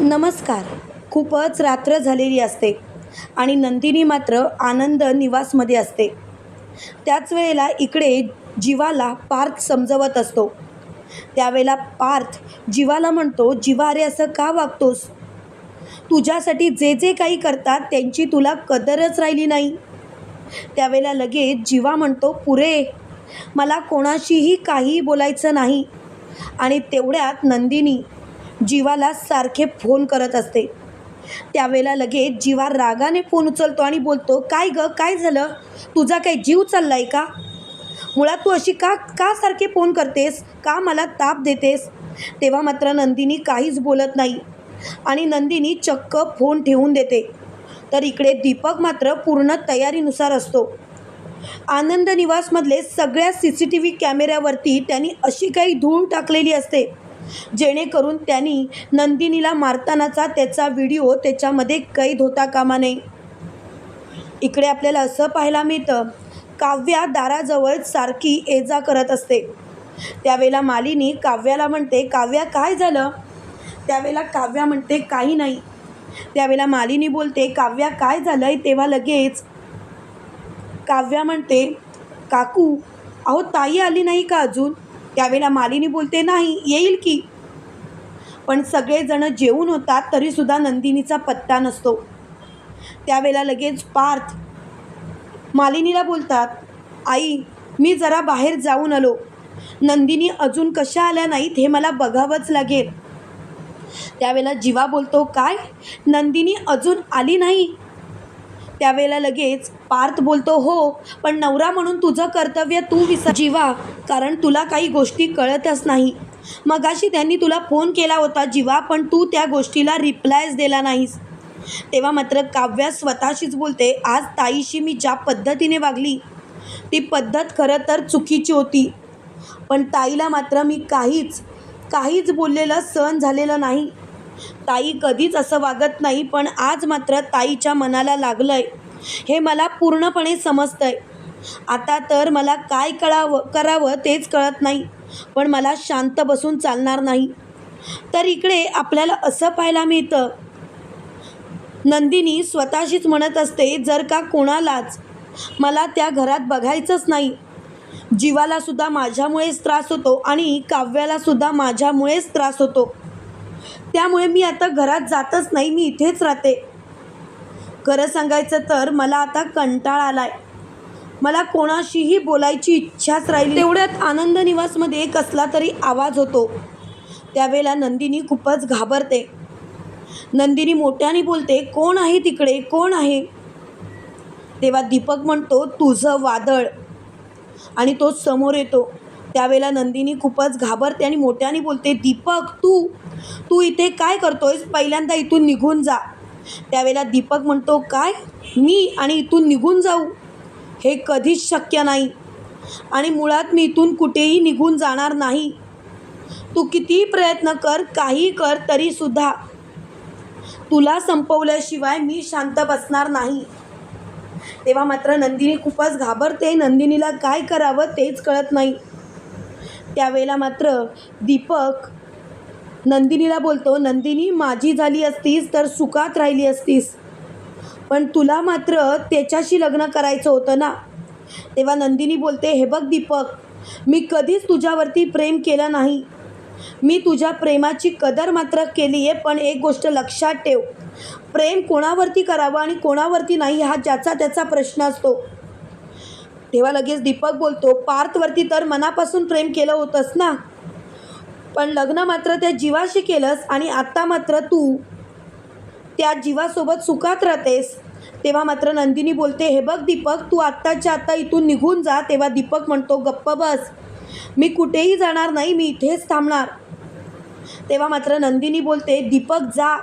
नमस्कार. खूपच रात्र झालेली असते आणि नंदिनी मात्र आनंद निवासमध्ये असते. त्याच वेळेला इकडे जीवाला पार्थ समजवत असतो. त्यावेळेला पार्थ जीवाला म्हणतो जीवा अरे असं का वागतोस? तुझ्यासाठी जे जे काही करतात त्यांची तुला कदरच राहिली नाही. त्यावेळेला लगेच जीवा म्हणतो पुरे मला कोणाशीही काही बोलायचं नाही. आणि तेवढ्यात नंदिनी जीवाला सारखे फोन करत असते. त्यावेळेला लगेच जीवा रागाने फोन उचलतो आणि बोलतो काय ग काय झालं? तुझा काही जीव चालला आहे का? मुळात तू अशी का का सारखे फोन करतेस? का मला ताप देतेस? तेव्हा मात्र नंदिनी काहीच बोलत नाही आणि नंदिनी चक्क फोन ठेवून देते. तर इकडे दीपक मात्र पूर्ण तयारीनुसार असतो. आनंद निवासमधले सगळ्या सी सी टी व्ही कॅमेऱ्यावरती त्यांनी अशी काही धूळ टाकलेली असते. जेणेकरून त्यांनी नंदिनीला मारतानाचा त्याचा व्हिडिओ त्याच्यामध्ये कैद होता कामा नये. इकडे आपल्याला असं पाहायला मिळतं काव्या दाराजवळ सारखी ये जा करत असते. त्यावेळेला मालिनी काव्याला म्हणते काव्या काय झालं? त्यावेळेला काव्या म्हणते काही नाही. त्यावेळेला मालिनी बोलते काव्या काय झालं आहे तेव्हा लगेच काव्या म्हणते काकू अहो ताई आली नाही का अजून? त्यावेळेला मालिनी बोलते नाही येईल की. पण सगळेजण जेवून होतात तरीसुद्धा नंदिनीचा पत्ता नसतो. त्यावेळेला लगेच पार्थ मालिनीला बोलतात आई मी जरा बाहेर जाऊन आलो. नंदिनी अजून कशा आल्या नाहीत हे मला बघावंच लागेल. त्यावेळेला जीवा बोलतो काय? नंदिनी अजून आली नाही? त्यावेळेला लगेच पार्थ बोलतो हो पण नवरा म्हणून तुझं कर्तव्य तू विसर जीवा कारण तुला काही गोष्टी कळतच नाही. मगाशी त्यांनी तुला फोन केला होता जीवा पण तू त्या गोष्टीला रिप्लायच दिला नाहीस. तेव्हा मात्र काव्या स्वतःशीच बोलते आज ताईशी मी ज्या पद्धतीने वागली ती पद्धत खरं तर चुकीची होती. पण ताईला मात्र मी काहीच काहीच बोललेलं सहन झालेलं नाही. ताई कधीच असं वागत नाही पण आज मात्र ताईच्या मनाला लागलं आहे हे मला पूर्णपणे समजतं आहे आता तर मला काय कळावं करावं तेच कळत नाही पण मला शांत बसून चालणार नाही. तर इकडे आपल्याला असं पाहायला मिळतं. नंदिनी स्वतःशीच म्हणत असते जर का कोणालाच मला त्या घरात बघायचंच नाही. जीवालासुद्धा माझ्यामुळेच त्रास होतो आणि काव्यालासुद्धा माझ्यामुळेच त्रास होतो. त्यामुळे मी आता घरात जातच नाही मी इथेच राहते. खरं सांगायचं तर मला आता कंटाळा आलाय. मला कोणाशीही बोलायची इच्छाच राहिली तेवढ्यात आनंद निवासमध्ये कसला तरी आवाज होतो. त्यावेळेला नंदिनी खूपच घाबरते. नंदिनी मोठ्याने बोलते कोण आहे तिकडे? कोण आहे? तेव्हा दीपक म्हणतो तुझं वादळ. आणि तो समोर येतो. त्यावेळेला नंदिनी खूपच घाबरते आणि मोठ्याने बोलते दीपक तू तू इथे काय करतोयस? पहिल्यांदा इथून निघून जा. त्यावेळेला दीपक म्हणतो काय? मी आणि इथून निघून जाऊ? हे कधीच शक्य नाही. आणि मुळात मी इथून कुठेही निघून जाणार नाही. तू कितीही प्रयत्न कर काही कर तरीसुद्धा तुला संपवल्याशिवाय मी शांत बसणार नाही. तेव्हा मात्र नंदिनी खूपच घाबरते. नंदिनीला काय करावं तेच कळत नाही. त्यावेळेला मात्र दीपक नंदिनीला बोलतो नंदिनी माझी झाली असतीस तर सुखात राहिली असतीस. पण तुला मात्र त्याच्याशी लग्न करायचं होतं ना? तेव्हा नंदिनी बोलते हे बघ दीपक मी कधीच तुझ्यावरती प्रेम केलं नाही. मी तुझ्या प्रेमाची कदर मात्र केली आहे पण एक गोष्ट लक्षात ठेव. प्रेम कोणावरती करावं आणि कोणावरती नाही हा ज्याचा त्याचा प्रश्न असतो. तेव्हा लगेच दीपक बोलतो पार्थवरती तर मनापासून प्रेम केलं होतंस ना? पण लग्न मात्र त्या जीवाशी केलंस आणि आत्ता मात्र तू त्या जीवासोबत सुखात राहतेस. तेव्हा मात्र नंदिनी बोलते हे बघ दीपक तू आत्ताच्या आत्ता इथून निघून जा तेव्हा दीपक म्हणतो गप्प बस. मी कुठेही जाणार नाही मी इथेच थांबणार. तेव्हा मात्र नंदिनी बोलते दीपक जा.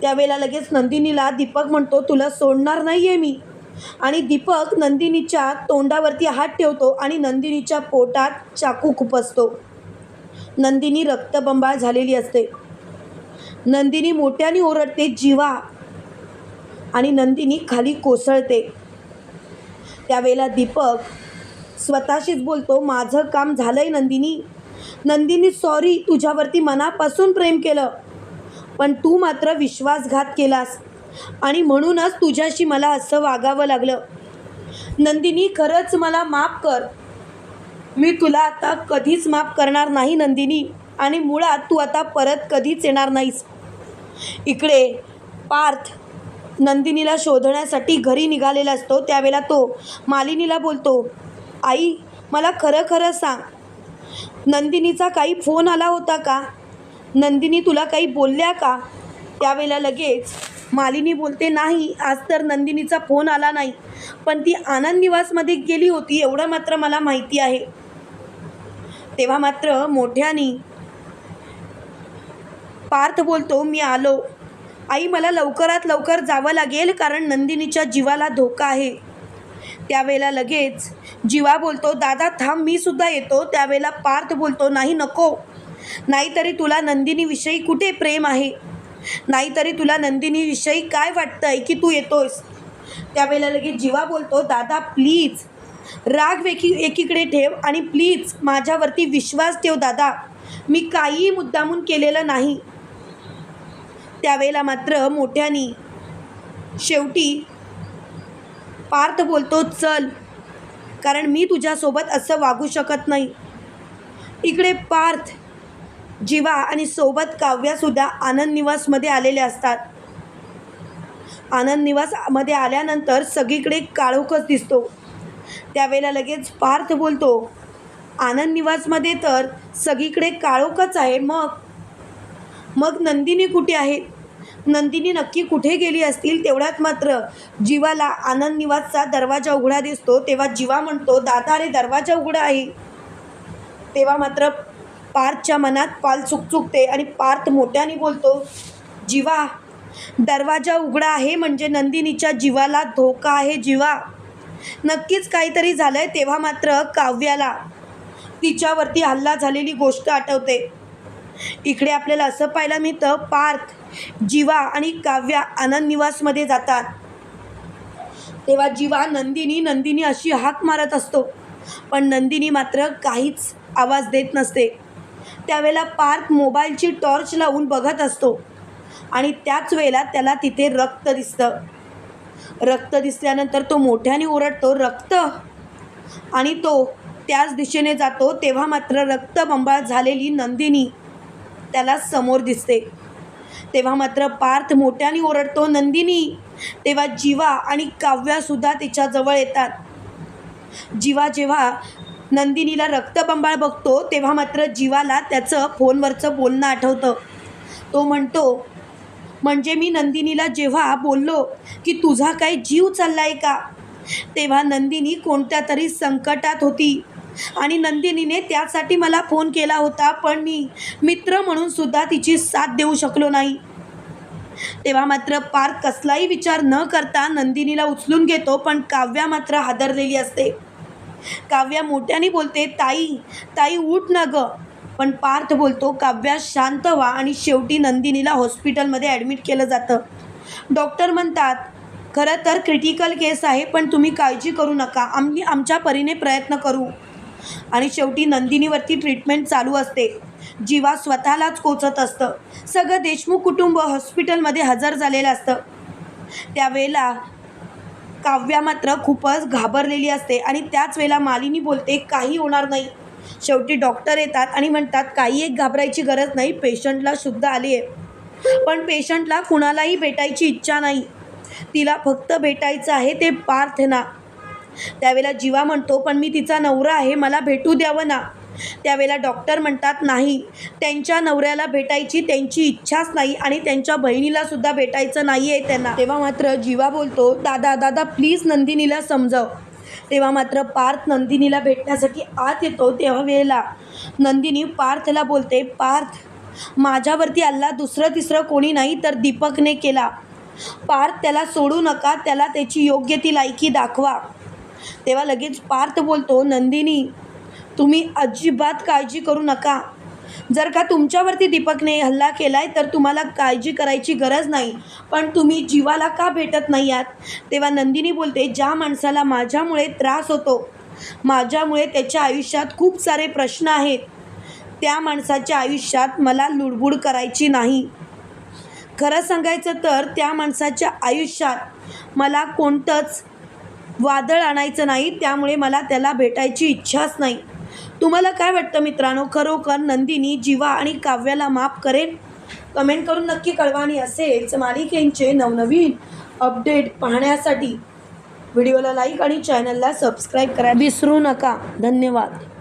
त्यावेळेला लगेच नंदिनीला दीपक म्हणतो तुला सोडणार नाही आहे मी. आणि दीपक नंदिनीच्या तोंडावरती हात ठेवतो आणि नंदिनीच्या पोटात चाकू खुपसतो. नंदिनी रक्तबंबाळ झालेली असते. नंदिनी मोठ्याने ओरडते जीवा! आणि नंदिनी खाली कोसळते. त्यावेळेला दीपक स्वतःशीच बोलतो माझं काम झालं आहे नंदिनी. नंदिनी सॉरी तुझ्यावरती मनापासून प्रेम केलं. पण तू मात्र विश्वासघात केलास आणि म्हणूनच तुझ्याशी मला असं वागावं लागलं. नंदिनी खरंच मला माफ कर. मी तुला आता कधीच माफ करणार नाही नंदिनी. आणि मुळात तू आता परत कधीच येणार नाहीस. इकडे पार्थ नंदिनीला शोधण्यासाठी घरी निघालेला असतो त्यावेळेला तो मालिनीला बोलतो आई मला खरं खरं सांग. नंदिनीचा काही फोन आला होता का? नंदिनी तुला काही बोलल्या का? त्यावेळेला लगेच मालिनी बोलते नाही आज तर नंदिनीचा फोन आला नाही. पण ती आनंद निवासमध्ये गेली होती एवढं मात्र मला माहिती आहे. तेव्हा मात्र मोठ्यानी पार्थ बोलतो मी आलो. आई मला लवकरात लवकर जावं लागेल कारण नंदिनीच्या जीवाला धोका आहे. त्यावेळेला लगेच जीवा बोलतो दादा थांब मी सुद्धा येतो. त्यावेळेला पार्थ बोलतो नाही नको. नाहीतरी तुला नंदिनीविषयी कुठे प्रेम आहे? नाहीतरी तुला नंदिनीविषयी काय वाटतं आहे की तू येतोयस? त्यावेळेला लगेच जीवा बोलतो दादा प्लीज राग एकी एकीकडे ठेव आणि प्लीज माझ्यावरती विश्वास ठेव दादा. मी काहीही मुद्दामून केलेलं नाही. त्यावेळेला मात्र मोठ्यानी शेवटी पार्थ बोलतो चल कारण मी तुझ्यासोबत असं वागू शकत नाही. इकडे पार्थ जीवा आणि सोबत काव्यासुद्धा आनंद निवासमध्ये आलेले असतात. आनंद निवासमध्ये आल्यानंतर सगळीकडे काळोखच दिसतो. त्यावेळेला लगेच पार्थ बोलतो आनंद निवासमध्ये तर सगळीकडे काळोखच आहे मग? मग नंदिनी कुठे आहे? नंदिनी नक्की कुठे गेली असतील तेवढ्यात मात्र जीवाला आनंद निवासचा दरवाजा उघडा दिसतो तेव्हा जीवा म्हणतो दादा रे दरवाजा उघडा आहे. तेव्हा मात्र पार्थच्या मनात पाल चुकचुकते आणि पार्थ मोठ्याने बोलतो जीवा दरवाजा उघडा आहे म्हणजे नंदिनीच्या जीवाला धोका आहे जीवा. नक्कीच काहीतरी झालं आहे तेव्हा मात्र काव्याला तिच्यावरती हल्ला झालेली गोष्ट आठवते. इकडे आपल्याला असं पाहायला मिळतं पार्थ जीवा आणि काव्या आनंद निवासमध्ये जातात. तेव्हा जीवा नंदिनी नंदिनी अशी हाक मारत असतो. पण नंदिनी मात्र काहीच आवाज देत नसते. त्यावेळेला पार्थ मोबाईलची टॉर्च लावून बघत असतो आणि त्याच वेळेला त्याला तिथे रक्त दिसतं. रक्त दिसल्यानंतर तो मोठ्याने ओरडतो रक्त? आणि तो त्याच दिशेने जातो तेव्हा मात्र रक्तबंबाळ झालेली नंदिनी त्याला समोर दिसते. तेव्हा मात्र पार्थ मोठ्याने ओरडतो नंदिनी तेव्हा जीवा आणि काव्यासुद्धा तिच्याजवळ येतात. जीवा जेव्हा नंदिनीला रक्तबंबाळ बघतो तेव्हा मात्र जीवाला त्याचं फोनवरचं बोलणं आठवतं. तो म्हणतो म्हणजे मी नंदिनीला जेव्हा बोललो की तुझा काही जीव चालला आहे का? तेव्हा नंदिनी कोणत्या तरी संकटात होती. आणि नंदिनीने त्यासाठी मला फोन केला होता पण मी मित्र म्हणून सुद्धा तिची साथ देऊ शकलो नाही. तेव्हा मात्र पार कसलाही विचार न करता नंदिनीला उचलून घेतो पण काव्या मात्र हादरलेली असते. काव्या मोठ्याने बोलते ताई ताई उठ ना गं. पण पार्थ बोलतो काव्या शांत व्हा आणि शेवटी नंदिनीला हॉस्पिटलमध्ये ॲडमिट केलं जातं. डॉक्टर म्हणतात खरं तर क्रिटिकल केस आहे पण तुम्ही काळजी करू नका. आम्ही आमच्या परीने प्रयत्न करू. आणि शेवटी नंदिनीवरती ट्रीटमेंट चालू असते. जीवा स्वतःलाच कोचत असतं. सगळं देशमुख कुटुंब हॉस्पिटलमध्ये हजर झालेलं असतं. त्यावेळेला काव्या मात्र खूपच घाबरलेली असते आणि त्याच वेळेला मालिनी बोलते काही होणार नाही. शेवटी डॉक्टर येतात आणि म्हणतात काही एक घाबरायची गरज नाही पेशंटला शुद्ध आली आहे. पण पेशंटला कुणालाही भेटायची इच्छा नाही. तिला फक्त भेटायचं आहे ते पार्थना. त्यावेळेला जीवा म्हणतो पण मी तिचा नवरा आहे मला भेटू द्यावं ना? त्यावेळेला डॉक्टर म्हणतात नाही. त्यांच्या नवऱ्याला भेटायची त्यांची इच्छाच नाही आणि त्यांच्या बहिणीला सुद्धा भेटायचं नाही आहे त्यांना. तेव्हा मात्र जीवा बोलतो दादा दादा प्लीज नंदिनीला समजाव. तेव्हा मात्र पार्थ नंदिनीला भेटण्यासाठी आत येतो तेव्हा वेळेला. नंदिनी पार्थला बोलते पार्थ माझ्यावरती अल्ला दुसरं तिसरं कोणी नाही तर दीपकने केला. पार्थ त्याला सोडू नका त्याला त्याची योग्य ती लायकी दाखवा. तेव्हा लगेच पार्थ बोलतो नंदिनी तुम्ही अजिबात काळजी करू नका. जर का तुमच्यावरती दीपकने हल्ला केला आहे तर तुम्हाला काळजी करायची गरज नाही. पण तुम्ही जीवाला का भेटत नाही आहात? तेव्हा नंदिनी बोलते ज्या माणसाला माझ्यामुळे त्रास होतो माझ्यामुळे त्याच्या आयुष्यात खूप सारे प्रश्न आहेत. त्या माणसाच्या आयुष्यात मला लुडबुड करायची नाही. खरं सांगायचं तर त्या माणसाच्या आयुष्यात मला कोणतंच वादळ आणायचं नाही त्यामुळे मला त्याला भेटायची इच्छाच नाही. तुम्हाला काय वाटतं मित्रांनो? खरोखर नंदिनी जीवा आणि काव्याला माफ करेल कमेंट करून नक्की कळवा आणि असेच मालिकेंचे नवनवीन अपडेट पाहण्यासाठी व्हिडिओला लाईक आणि चॅनलला सबस्क्राईब करा विसरू नका. धन्यवाद.